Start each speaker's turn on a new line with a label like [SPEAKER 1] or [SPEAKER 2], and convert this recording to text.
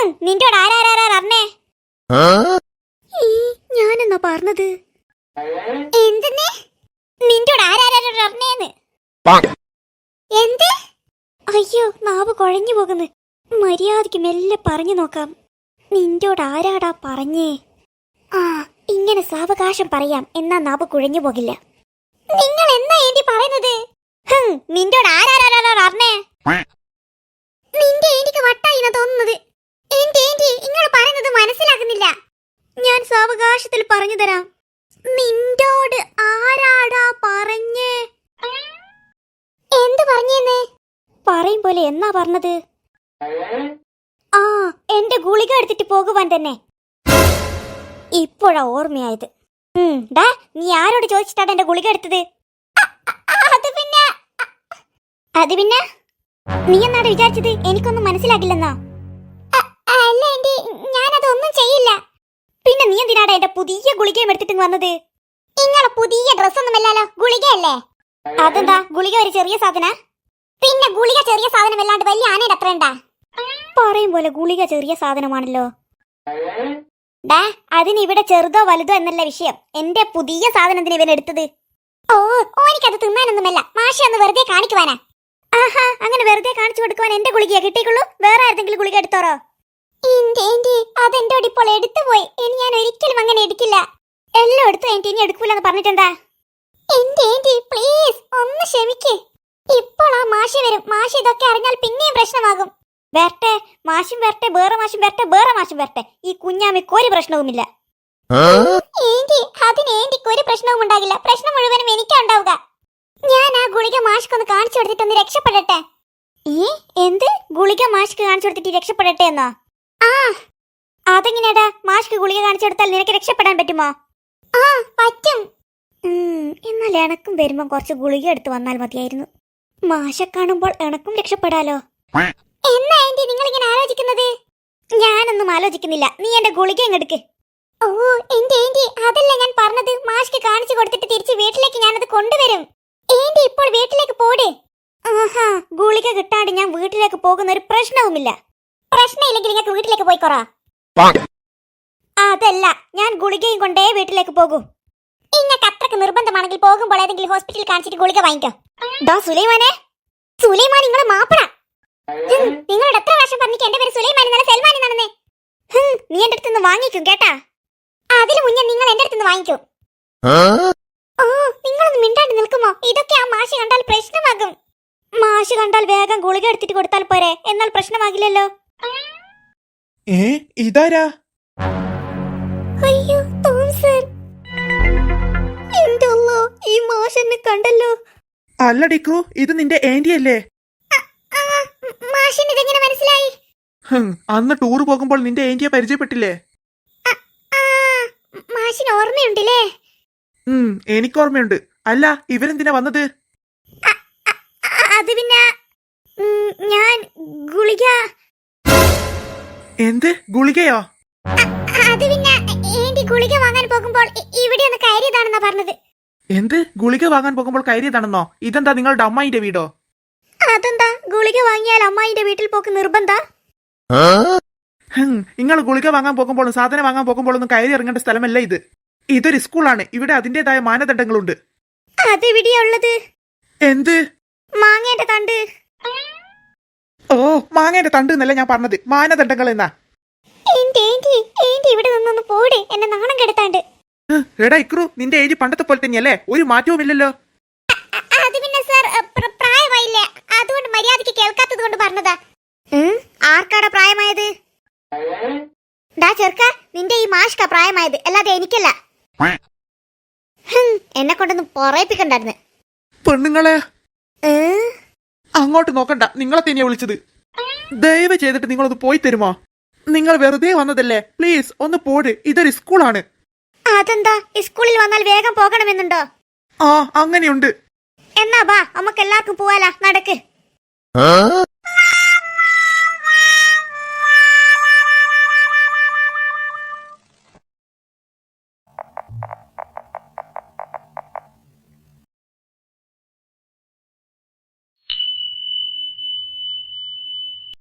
[SPEAKER 1] ഹും, നിന്റോട് ആരാരാരാ ഞാനെന്നാ പറഞ്ഞത്? എന്തെന്നേ? നിന്റോട് ആരാരാരാ എന്ത്? അയ്യോ നാവ് കുഴഞ്ഞു പോകുന്നു. മര്യാദയ്ക്ക് മെല്ലെ പറഞ്ഞു നോക്കാം. നിന്റോട് ആരാടാ പറഞ്ഞേ? ആ ഇങ്ങനെ സാവകാശം പറയാം എന്നാ നാവ് കുഴഞ്ഞു പോകില്ല. നിങ്ങൾ എന്നാ ഏന്റി പറയുന്നത്? ഹും, നിന്റോട് ആരാരാരാ അറിഞ്ഞേ നിന്റെ എനിക്ക് വട്ടായിന തോന്നുന്നത്. നിങ്ങൾ പറയുന്നത് മനസ്സിലാക്കുന്നില്ല. ഞാൻ സാവകാശത്തിൽ പറഞ്ഞു തരാം. നിന്റോട് ആരാടാ പറഞ്ഞേ? എന്ത് പറഞ്ഞേന്നേ? പറയും പോലെ എന്നാ പറഞ്ഞത്? ആ എന്റെ ഗുളിക എടുത്തിട്ട് പോകുവാൻ തന്നെ. ഇപ്പോഴാ ഓർമ്മയായത്. ഡാ നീ ആരോട് ചോദിച്ചിട്ടാണ് എന്റെ ഗുളിക എടുത്തത്? അത് പിന്നെ അത് പിന്നെ? നീ എന്നാണ് വിചാരിച്ചത്? എനിക്കൊന്നും മനസ്സിലാകില്ലെന്നോ അല്ല എന്റെ ഞാനതൊന്നും ചെയ്യില്ല. പിന്നെ നീ എന്തിനാടാ എന്റെ പുതിയ ഗുളികയും എടുത്തിട്ട് വന്നത്? നിങ്ങളെ പുതിയ ഡ്രസ്സൊന്നുമല്ലല്ലോ ഗുളികയല്ലേ? അതെന്താ ഗുളിക ഒരു ചെറിയ സാധന? പിന്നെ ഗുളിക ചെറിയ സാധനമല്ലാണ്ട് വലിയ ആനയുടെ അത്ര പറയും പോലെ ഗുളിക ചെറിയ സാധനമാണല്ലോ. ഡാ അതിന് ഇവിടെ ചെറുതോ വലുതോ എന്നല്ല വിഷയം. എന്റെ പുതിയ സാധനത്തിന് ഇവൻ എടുത്തത്? ഓ ഓനിക്കത് തിന്നാനൊന്നുമല്ല. മാഷി ഒന്ന് വെറുതെ കാണിക്കുവാനാ. ആഹാ അങ്ങനെ വെറുതെ കാണിച്ചു കൊടുക്കുവാൻ എന്റെ ഗുളികയാ കിട്ടിക്കുള്ളൂ വേറെ ആരെങ്കിലും ഗുളിക എടുത്തോറോ? അതെന്റെ ഇപ്പോൾ എടുത്തുപോയി ഇനി ഞാൻ ഒരിക്കലും അങ്ങനെ എടുക്കില്ല. എല്ലാം എടുത്തു എന്റെ ഇനി എടുക്കൂലെന്ന് പറഞ്ഞിട്ടുണ്ടാ എന്റെ എന്റെ പ്ലീസ് ഒന്ന് ക്ഷമിക്ക്. ഇപ്പോൾ ആ മാഷി വരും. മാഷി ഇതൊക്കെ അറിഞ്ഞാൽ പിന്നെയും പ്രശ്നമാകും. വരട്ടെ മാഷും വരട്ടെ വേറെ മാഷും വരട്ടെ വേറെ മാഷും വരട്ടെ. ഈ കുഞ്ഞാമിക്ക് ഒരു പ്രശ്നവുമില്ല. ഏന്റി അതിന് ഏന്റിക്ക് ഒരു പ്രശ്നവും ഉണ്ടാകില്ല. പ്രശ്നം മുഴുവനും എനിക്കാ ഉണ്ടാവുക. ഞാൻ ആ ഗുളിക മാഷ്ക്കൊന്ന് കാണിച്ചു കൊടുത്തിട്ടൊന്ന് രക്ഷപ്പെടട്ടെ. ഈ എന്ത്? ഗുളിക മാഷ്ക്ക് കാണിച്ചു കൊടുത്തിട്ട് രക്ഷപ്പെടട്ടെ എന്നോ? ആ അതെങ്ങനെയാടാ? മാഷ്ക്ക് ഗുളിക കാണിച്ചെടുത്താൽ നിനക്ക് രക്ഷപ്പെടാൻ പറ്റുമോ? ആ പറ്റും. എന്നാൽ എണക്കും വരുമ്പം കുറച്ച് ഗുളിക എടുത്ത് വന്നാൽ മതിയായിരുന്നു. മാഷെ കാണുമ്പോൾ എണക്കും രക്ഷപ്പെടാലോ? എന്നാ ആന്റി നിങ്ങൾ ഇങ്ങനെ ആലോചിക്കുന്നത്? ഞാനൊന്നും ആലോചിക്കുന്നില്ല. നീ എന്റെ ഗുളിക എടുക്ക്. ഓ എന്റെ ഏന്റി അതല്ല ഞാൻ പറഞ്ഞത്? മാഷ്ക്ക് കാണിച്ചു കൊടുത്തിട്ട് തിരിച്ച് വീട്ടിലേക്ക് ഞാനത് കൊണ്ടുവരും. ഏന്റി ഇപ്പോൾ വീട്ടിലേക്ക് പോട്. ആഹാ ഗുളിക കിട്ടാണ്ട് ഞാൻ വീട്ടിലേക്ക് പോകുന്ന ഒരു പ്രശ്നവുമില്ല. പ്രശ്നമില്ലെങ്കിൽ നിങ്ങൾക്ക് വീട്ടിലേക്ക് പോയിക്കോറാ അതല്ല ഞാൻ ഗുളികയും കൊണ്ടേ വീട്ടിലേക്ക് പോകൂ. ഇങ്ങക്ക് അത്രയ്ക്ക് നിർബന്ധമാണെങ്കിൽ പോകുമ്പോൾ ഏതെങ്കിലും ഹോസ്പിറ്റലിൽ കാണിച്ചിട്ട് ഗുളിക വാങ്ങിക്കോ. ഡോ സുലൈമാനെ. സുലൈമാൻ നിങ്ങളെ മാപ്പട നിങ്ങളോട് എത്ര പ്രാവശ്യം പറഞ്ഞിട്ട് എന്റെ പേര് സുലൈമാൻ എന്നല്ല സെൽമാൻ എന്നാണെന്നേ? നീ എന്റെ അടുത്തുനിന്ന് വാങ്ങിക്കും കേട്ടാ? അതിനു മുന്നേ നിങ്ങൾ എന്റെ അടുത്തുനിന്ന് വാങ്ങിക്കും. ഓ നിങ്ങളൊന്ന് മിണ്ടാണ്ട് നിൽക്കുമോ? ഇതൊക്കെ ആ മാഷി കണ്ടാൽ പ്രശ്നമാകും. മാഷി കണ്ടാൽ വേഗം ഗുളിക എടുത്തിട്ട് കൊടുത്താൽ പോരെ എന്നാൽ പ്രശ്നമാകില്ലല്ലോ.
[SPEAKER 2] ഏ? ഇതാരാ?
[SPEAKER 1] അയ്യോ തോംസൺ. എന്തല്ലോ ഈ മാഷനെ കണ്ടല്ലോ.
[SPEAKER 2] അല്ല ഡിക്കു ഇത് നിന്റെ ആന്റി അല്ലേ
[SPEAKER 1] മാഷിന് ഇതെങ്ങനെ മനസ്സിലായി?
[SPEAKER 2] ഹും, അന്ന് ടൂർ പോകുമ്പോൾ നിന്റെ ആന്റിയെ പരിചയപ്പെട്ടില്ലേ?
[SPEAKER 1] ആ മാഷിന് ഓർമ്മയുണ്ടല്ലേ?
[SPEAKER 2] ഉം എനിക്ക് ഓർമ്മയുണ്ട് അല്ല ഇവരെന്തിനാ വന്നത്?
[SPEAKER 1] അത് പിന്നെ ഉം, ഞാൻ ഗുളിക
[SPEAKER 2] എന്ത്? ഗുളികയോ?
[SPEAKER 1] അത് പിന്നെ ഗുളിക വാങ്ങാൻ പോകുമ്പോൾ ഇവിടെ ഒന്ന് കയറിയതാണെന്നാ പറഞ്ഞത്.
[SPEAKER 2] എന്ത്? ഗുളിക വാങ്ങാൻ പോകുമ്പോൾ കയറിയതാണെന്നോ? ഇതെന്താ നിങ്ങളുടെ അമ്മായിന്റെ വീടോ?
[SPEAKER 1] അതെന്താ? ഗുളിക വാങ്ങിയാൽ അമ്മായിന്റെ വീട്ടിൽ പോക്ക് നിർബന്ധ?
[SPEAKER 2] നിങ്ങൾ ഗുളിക വാങ്ങാൻ പോകുമ്പോഴും സാധനം വാങ്ങാൻ പോകുമ്പോഴൊന്നും കയറി ഇറങ്ങേണ്ട സ്ഥലമല്ല ഇത്. ഇതൊരു സ്കൂളാണ്. ഇവിടെ അതിന്റേതായ മാനദണ്ഡങ്ങളുണ്ട്.
[SPEAKER 1] അതെവിടെയാ ഉള്ളത്?
[SPEAKER 2] എന്ത്?
[SPEAKER 1] മാങ്ങേന്റെ തണ്ട്.
[SPEAKER 2] ഓ മാങ്ങയുടെ തണ്ട് എന്നല്ല ഞാൻ പറഞ്ഞത്? മാനദണ്ഡങ്ങൾ എന്നാ?
[SPEAKER 1] ഏന്റി ഏന്റി ഏന്റി ഇവിടെ നിന്നൊന്ന് പോടെ. എന്നെ നാണം കെടുത്താണ്ട്.
[SPEAKER 2] എടാ ഇക്രു നിന്റെ ഏജ് പണ്ടത്തെ പോലെ തന്നെയല്ലേ? ഒരു മാറ്റവുമില്ലല്ലോ
[SPEAKER 1] അത് പിന്നെ സർ പ്രായമായില്ല. അതുകൊണ്ട് മര്യാദയ്ക്ക് കേൾക്കാത്തത് കൊണ്ട് പറഞ്ഞതാ. ആർക്കാടാ പ്രായമായത്? ഡാ ചെറുക്ക നിന്റെ ഈ മാഷ്ക പ്രായമായത്. അല്ലാതെ എനിക്കല്ല. എന്നെ കൊണ്ടൊന്നും പൊറയിപ്പിക്കണ്ടായിരുന്നു.
[SPEAKER 2] പെണ്ണുങ്ങളെ.
[SPEAKER 1] ഏ?
[SPEAKER 2] അങ്ങോട്ട് നോക്കണ്ട. നിങ്ങളെ തന്നെയാ വിളിച്ചത്. ദയവ് ചെയ്തിട്ട് നിങ്ങളൊന്ന് പോയി തരുമോ? നിങ്ങൾ വെറുതെ വന്നതല്ലേ? പ്ലീസ് ഒന്ന് പോട് ഇതൊരു സ്കൂളാണ്.
[SPEAKER 1] അതെന്താ? സ്കൂളിൽ വന്നാൽ വേഗം പോകണമെന്നുണ്ടോ?
[SPEAKER 2] ആ അങ്ങനെയുണ്ട്.
[SPEAKER 1] എന്നാ ബാ നമുക്ക് എല്ലാവർക്കും പോവാലാ. നടക്ക്.